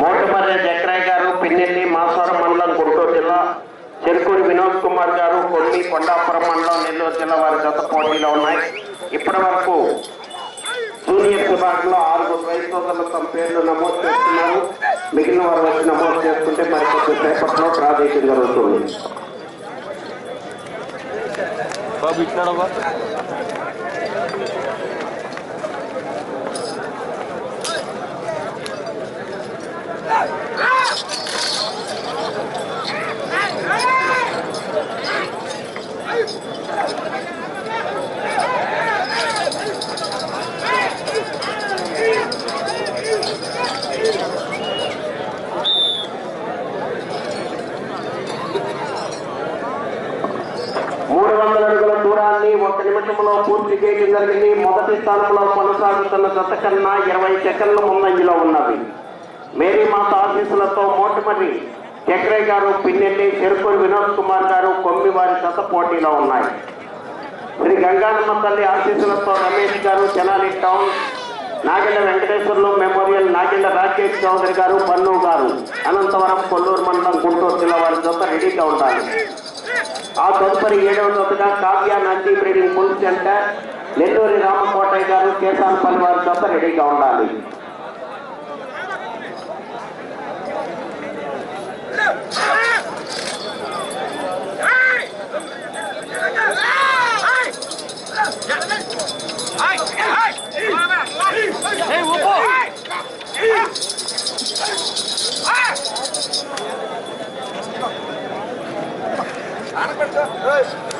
మోటమర్రి జక్రాయ్ గారు పిన్నెల్లి మాసవరం మండలం గుంటూరు జిల్లా చెరుకూరి వినోద్ కుమార్ గారు కొన్ని కొండాపురం మండలం నెల్లూరు జిల్లా వారి జత పోటీలో ఉన్నాయి. ఇప్పటి వరకు జూనియర్ విభాగంలో ఆరుగురు రైతు సోదరులు తమ పేర్లు నమోదు చేస్తున్నారు. మిగిలిన వారు వచ్చి నమోదు చేసుకుంటే మరి కొద్దిసేపట్లో డ్రా చేయడం జరుగుతుంది. బాబు ఇట్లాడబ్బా మూడు వందల అడుగుల దూరాన్ని ఒక నిమిషంలో పూర్తి చేయడం జరిగింది మొదటి స్థానంలో కొనసాగుతున్న జత కన్నా ఇరవై సెకండ్ల ముందంజలో ఉన్నది. మేరీ మాత ఆశీస్సులతో మోటమర్రి చక్రయ్య గారు పిన్నెల్లి చెరుకూరు వినోద్ కుమార్ గారు కొమ్మి వారి జత పోటీలో ఉన్నాయి. శ్రీ గంగానమ్మ తల్లి ఆశీస్సులతో రమేష్ గారు తెనాలి టౌన్ నాగెండ వెంకటేశ్వర్లు మెమోరియల్ నాగెండ రాకేష్ చౌదరి గారు పన్ను గారు అనంతవరం కొల్లూరు మండలం గుంటూరు జిల్లా వారి జత రెడీగా ఉండాలి. ఆ తదుపరి ఏడవ జతగా Kavya Nandi breeding bull centre Nelluri Ramakotaiah గారు కేసానపల్లి వారి జత రెడీగా ఉండాలి. బాబు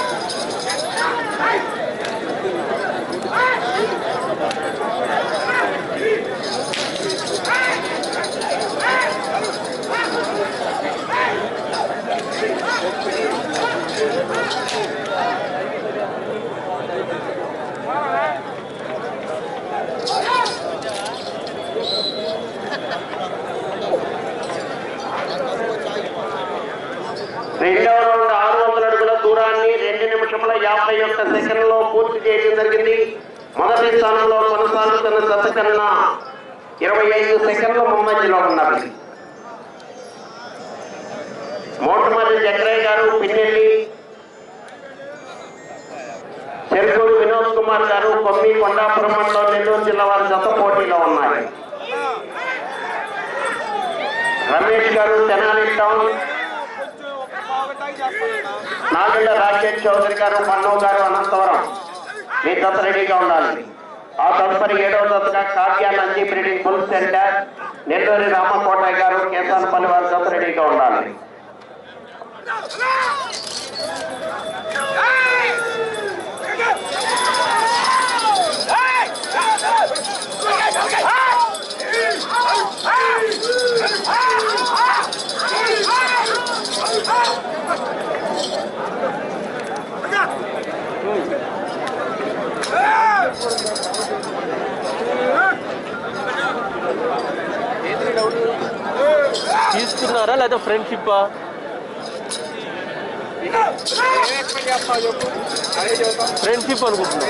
రెండవ రౌండ్ ఆరు వందల అడుగుల దూరాన్ని రెండు నిమిషముల యాభై ఒక్క సెకండ్లో పూర్తి చేయడం జరిగింది మొదటి స్థానంలో కొనసాగుతున్న జత కన్నా ఇరవై ఐదు సెకండ్ల ముందంజలో ఉన్నారు మోటమర్రి జగ్రయ్య గారు పిన్నెల్లి చెరుకూరు వినోద్ కుమార్ గారు కొమ్మి కొండాపురం మండలం నెల్లూరు జిల్లా వారి జత పోటీలో ఉన్నాయి రమేష్ గారు తెనాలి టౌన్ నాగండ రాజేష్ చౌదరి గారు మన్నో గారు అనంతవరం మీ దత్త రెడీగా ఉండాలి ఆ తదుపరి ఏడవ దత్తగా Kavya Nandi breeding bull centre Nelluri Ramakotaiah గారు కేసానపల్లి వారి దత్త రెడీగా ఉండాలి తీసుకున్నారా లేదా ఫ్రెండ్షిప్ ఫ్రెండ్షిప్ అనుకుంటున్నా.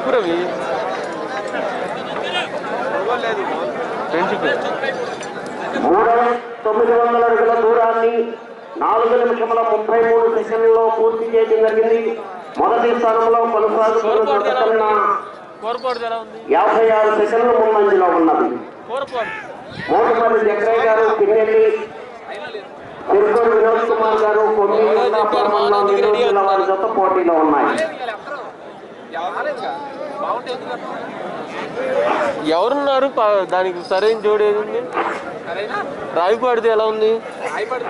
చెప్పు రవి తొమ్మిది వందల అడుగుల దూరాన్ని నాలుగు నిమిషముల ముప్పై మూడు సెకండ్లలో పూర్తి చేయడం జరిగింది. మొదటి స్థానంలో కొనసాగుతున్న యాభై ఆరు సెకండ్ల ముందంజలో ఉన్నది. మోటుపల్లి జగ్గయ్య గారు పిన్నెల్లి తిరుపూరు వినోద్ కుమార్ గారు కొన్ని వారి జత పోటీలో ఉన్నాయి. ఎవరున్నారు దానికి సరైన జోడు ఏది ఉంది ఎలా ఉంది Thank you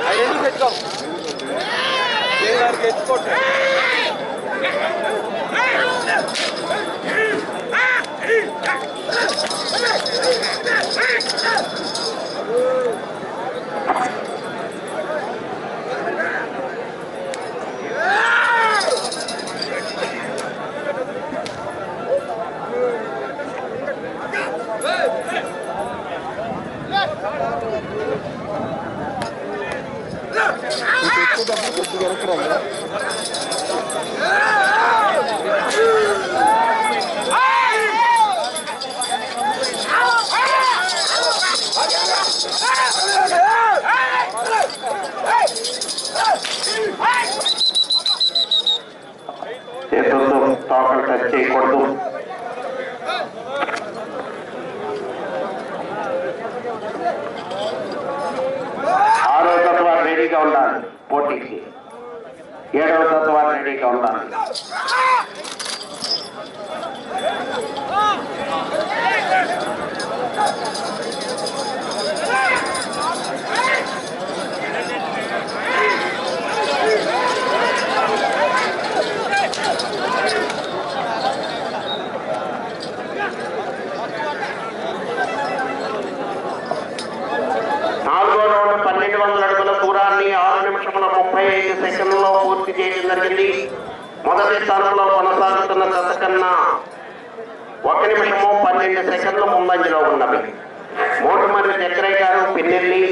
అవి రెండు పెట్టుకో నేను వారికి ఎత్తుకోండి చేతులతో తోకలు టచ్ చేయకూడదు ఆరో తత్వ రెడీగా ఉండాలి పోటీకి ఏడవ తత్వాన్ని రెడీగా ఉండాలి నాలుగో రౌండ్ పన్నెండు వందల అడుగుల దూరాన్ని ఆరు నిమిషముల ముప్పై ఐదు సెకండ్లలో పూర్తి చేయడం జరిగింది. మొదటి స్థానంలో కొనసాగుతున్న దశ కన్నా ఒక నిమిషము పన్నెండు సెకండ్ల ముందంజలో ఉన్నవి. మోటుమర్రి చక్రయ్య గారు పిన్నెల్లి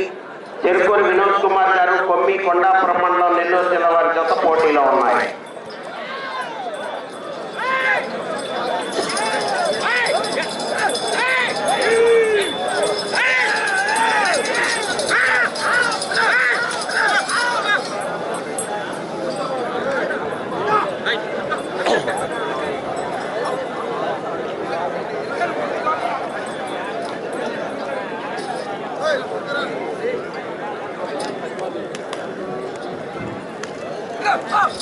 చెరుకూరి వినోద్ కుమార్ గారు కొమ్మి కొండాపురం మండలం నెల్లూరు జిల్లా వారి జత పోటీలో ఉన్నాయి.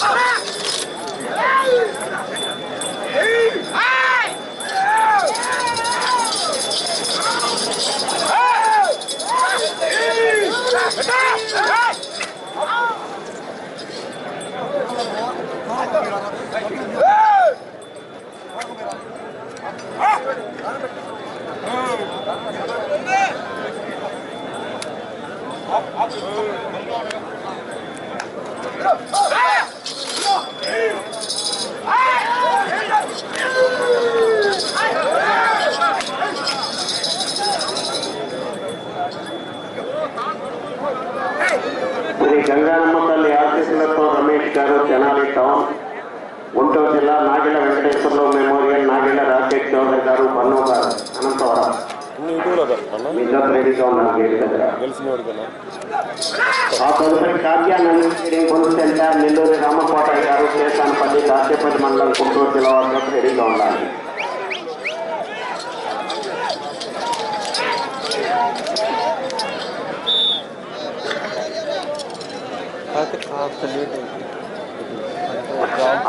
Come on! వెంకటేశ్వరరావు మెమోరియల్ నాగిల రాకేష్ చౌదరి గారు పన్ను గారు అనంతవరం. రెడీగా ఉన్నారు గేట్ దగ్గర. ఆ తదుపరి కావ్యానంద కొను సెంటర్ నెల్లూరు రామకోటయ్య గారు కేసానపల్లి దాచేపల్లి మండలం గుంటూరు జిల్లా వారి జత రెడీగా ఉండాలి. కాకపోతే కాస్త లేట్ అయింది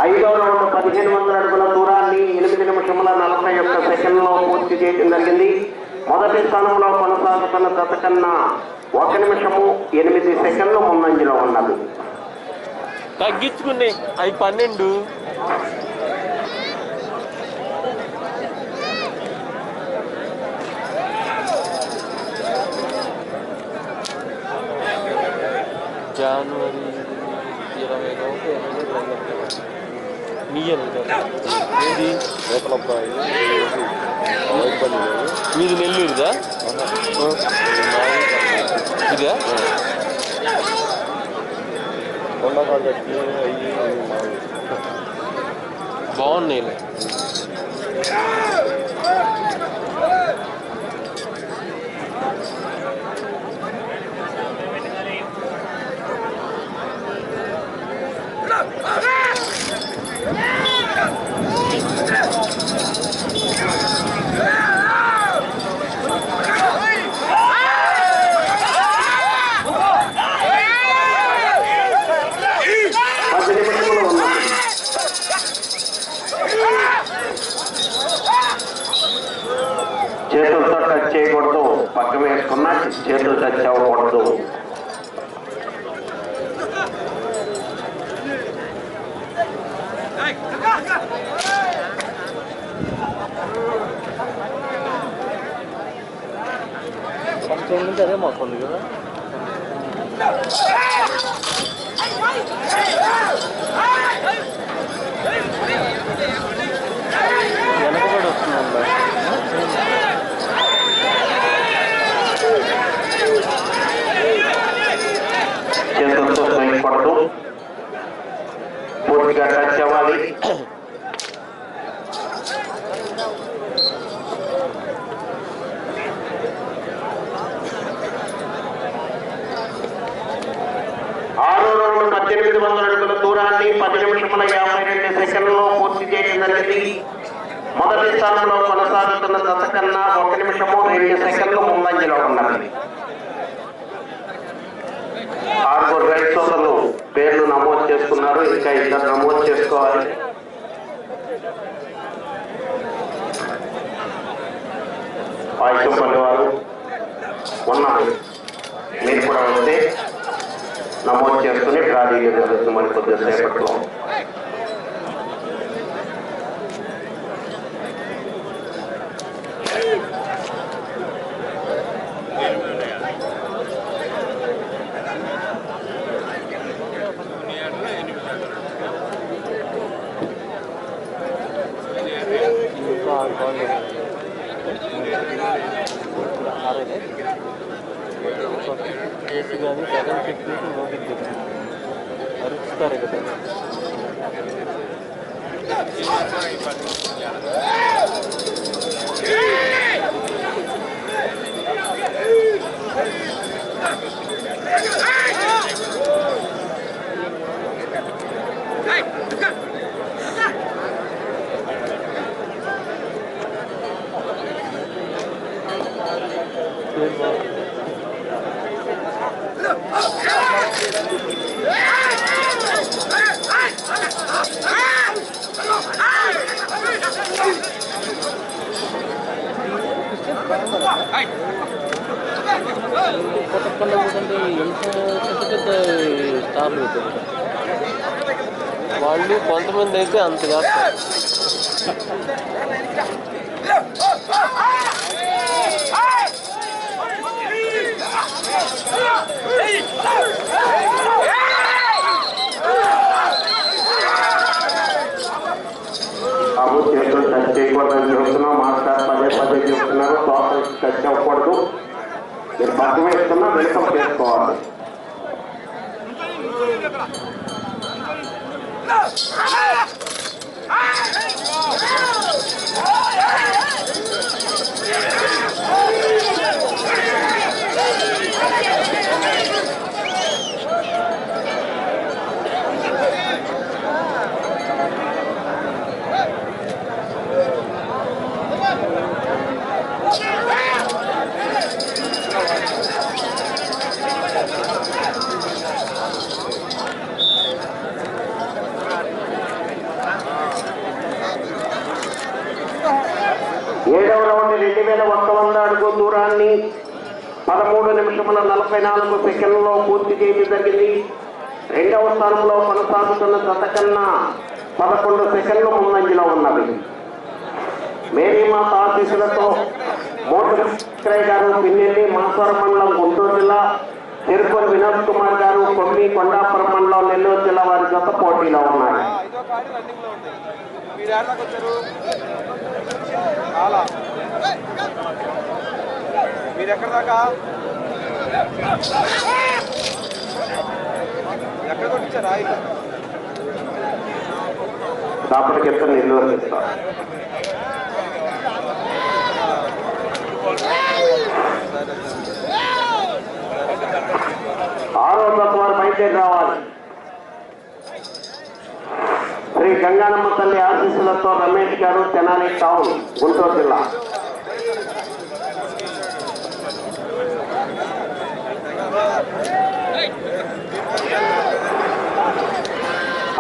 ఐదో రౌండ్ పదిహేను వందల అడుగుల దూరాన్ని ఎనిమిది నిమిషముల నలభై ఒక్క సెకండ్లో పూర్తి చేయడం జరిగింది. మొదటి స్థానంలో కొనసాగుతున్న జత కన్నా ఒక నిమిషము ఎనిమిది సెకండ్లు ముందంజలో ఉన్నది. తగ్గించుకున్నాయి అవి పన్నెండు. జనవరి ఇరవై మీది నీయను మీది నెల్లూరుదా ఇదా కొండకాడ బాగున్నాయి చేతులతో టచ్ చేయకూడదు పక్క వేసుకున్నా చేతులు టచ్ అవ్వకూడదు సంవత్సరం నుంచి అదే మొత్తం కదా వెనకబడి చేతులతో టచ్ అవ్వాలి ఆరో ఎనిమిది వందల అడుగుల దూరాన్ని పది నిమిషముల యాభై రెండు సెకండ్లలో పూర్తి చేయడం జరిగింది. మొదటి స్థానంలో కొనసాగుతున్న దశ కన్నా ఒక నిమిషము రెండు సెకండ్లు ముందంజలో ఉన్నది. ఆరుగురు రైతు సోదరులు పేర్లు నమోదు చేసుకున్నారు. ఇంకా ఇద్దరు నమోదు చేసుకోవాలి. పాయసంపల్లి వారు ఉన్నారు మీరు కూడా వస్తే. నమోదు చేసుకుని ట్రాలీ జరుగుతుంది మరి కొద్దిసేపట్లో కానీ సెకండ్ ఫిఫ్త్ నోటికి అరుస్తారు కదా పేరు బాగుంది. కొట్టకుండా పోతుంటే ఎంత పెద్ద పెద్ద స్టార్లు పెట్టారు వాళ్ళు కొంతమంది అయితే అంత కాస్తారు బాబు చేతులు టచ్ చేయకూడదని చెబుతున్నాం మాస్టర్ పదే పదే చెప్తున్నారు శ్వాస టచ్ అవ్వకూడదు మీరు పక్క వేసుకున్నా వెల్కమ్ చేసుకోవాలి ఏడవ రెండు వేల ఒక్క వంద అడుగు దూరాన్ని పదమూడు నిమిషముల నలభై నాలుగు సెకండ్లలో పూర్తి చేయడం జరిగింది. రెండవ స్థానంలో కొనసాగుతున్న గత కన్నా పదకొండు సెకండ్లు ముందంజలో ఉన్నవి. మేరీమాత ఆశీస్సులతో మోటర్ విక్రయ్ గారు పిన్నెల్లి మాసవరం మండలం గుంటూరు జిల్లా తిరుపతి వినోద్ కుమార్ గారు కొమ్మి కొండాపురం మండలం నెల్లూరు జిల్లా వారి జత పోటీలో ఉన్నారు మీరు ఏడాకి వచ్చారు చాలా మీరు ఎక్కడ దాకా ఎక్కడ కొట్టించారా రావాలి. శ్రీ గంగానమ్మ తల్లి ఆశీస్సులతో రమేష్ గారు తెనాలి టౌన్ గుంటూరు జిల్లా.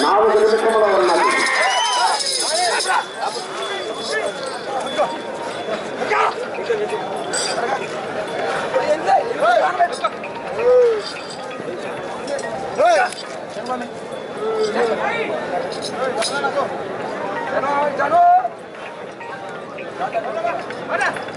నాలుగు నిమిషంలో ఉన్నది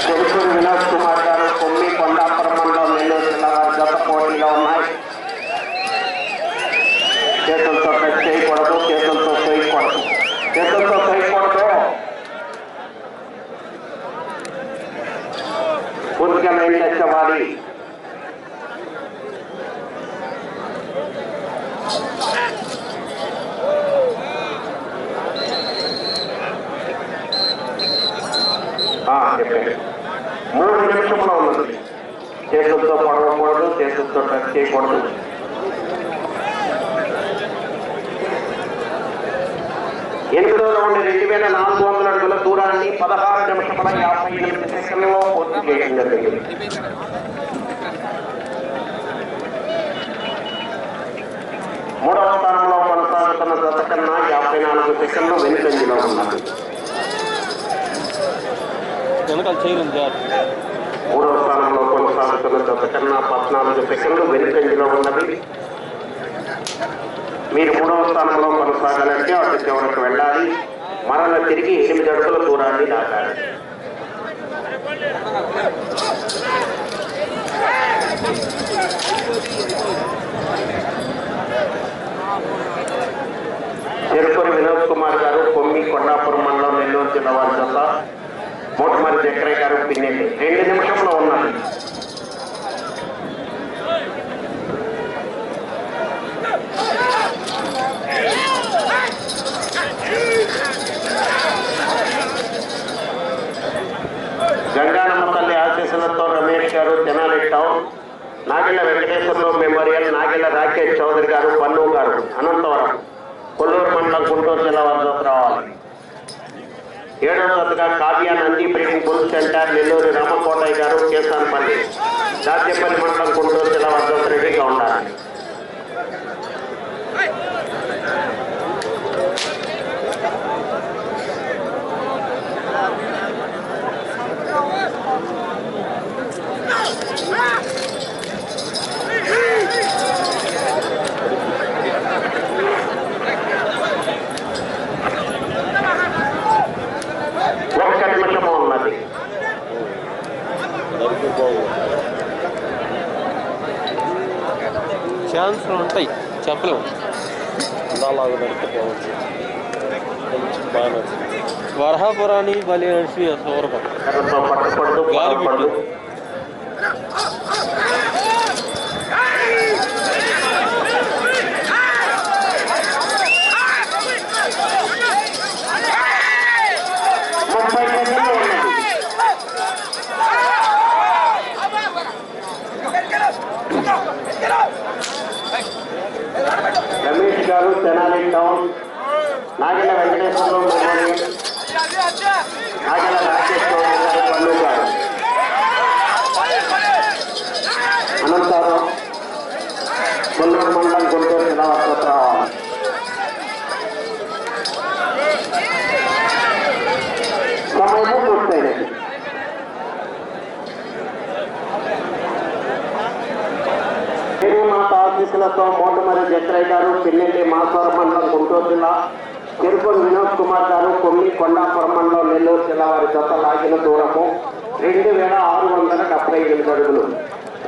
చెరుకూరు వినోద్ కుమార్ గారు కొమ్మి కొండాపురం మండలం నెల్లూరు జిల్లా వారి గత పోటీలో ఉన్నాయి చేతులతో టచ్ చేయకూడదు చేతులతో చేయకూడదు చేతులతో చేయకూడదు పూర్తిగా మెయిన్ టచ్ అవ్వాలి ఆ, చెప్పండి మూడు నిమిషంలో ఉన్నది చేతులతో పడవకూడదు చేతులతో టచ్ చేయకూడదు ఎనిమిదో రౌండ్ రెండు వేల నాలుగు వందల అడుగుల దూరాన్ని పదహారు నిమిషముల యాభై ఎనిమిది సెకండ్లలో పూర్తి చేయడం జరిగింది. మూడవ స్థానంలో కొనసాగుతున్న జత కన్నా యాభై నాలుగు సెకండ్లు వెనుకంజలో జాగ్రత్త. మూడవ స్థానంలో కొనసాగుతున్న జత కన్నా పద్నాలుగు సెకండ్లు వెనుకంజలో ఉన్నది. మీరు మూడవ స్థానంలో కొనసాగాలంటే అటు చివరికి వెళ్ళాలి. మరల తిరిగి ఎనిమిది అడుగుల దూరాన్ని దాటాలి చెరుకూరి వినోద్ కుమార్ గారు కొమ్మి కొండాపురం మండలం నెల్లూరు జిల్లా వారి జత మోటమరి చక్రయ్య గారు పిన్నెల్లి రెండు నిమిషంలో ఉన్నది గంగానమ్మ తల్లి ఆశీస్సులతో రమేష్ గారు తెనాలి టౌన్ నాగెళ్ళ వెంకటేశ్వరరావు మెమోరియల్ నాగెళ్ళ రాకేష్ చౌదరి గారు పన్ను గారు అనంతవరం కొల్లూరు మండలం గుంటూరు జిల్లా వద్ద రావాలి ఏడవ జతగా కావ్య నంది బ్రీడింగ్ నెల్లూరు రామకోటయ్య గారు కేసాన్పల్లి దాద్యపల్లి మండలం గుంటూరు జిల్లా వద్ద రెడీగా ఉండాలి ఒక్క నిమిషము ఉన్నది నరికి బాగుంది ఛాన్స్లు ఉంటాయి. చెప్పలేము. బాగా నచ్చింది వరహాపురాన్ని బలి నడిచి గాలి బాధపడు. గారు తెనాలి టౌన్ నాగెల వెంకటేశ్వరరావు మెమోరియల్ నాగెల రాకేష్ చౌదరి గారు పన్ను గారు అనంతరం కొల్లూరు మండలం గుంటూరు జిల్లా వద్ద రావాలి సమయము పూర్తయినది మాత ఆఫీసులతో మోటమరి జక్రయ్య గారు పిన్నెల్లి మాసవర మండలం గుంటూరు జిల్లా తిరుపతి వినోద్ కుమార్ గారు కొమ్మి కొండాపురం మండలం నెల్లూరు జిల్లా వారి జత లాగిన దూరము రెండు వేల ఆరు వందల డెబ్బై ఎనిమిది అడుగులు.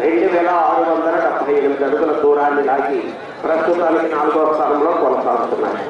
రెండు వేల ఆరు వందల డెబ్బై ఎనిమిది అడుగుల దూరాన్ని లాగి ప్రస్తుతానికి నాలుగో స్థానంలో కొనసాగుతున్నాయి.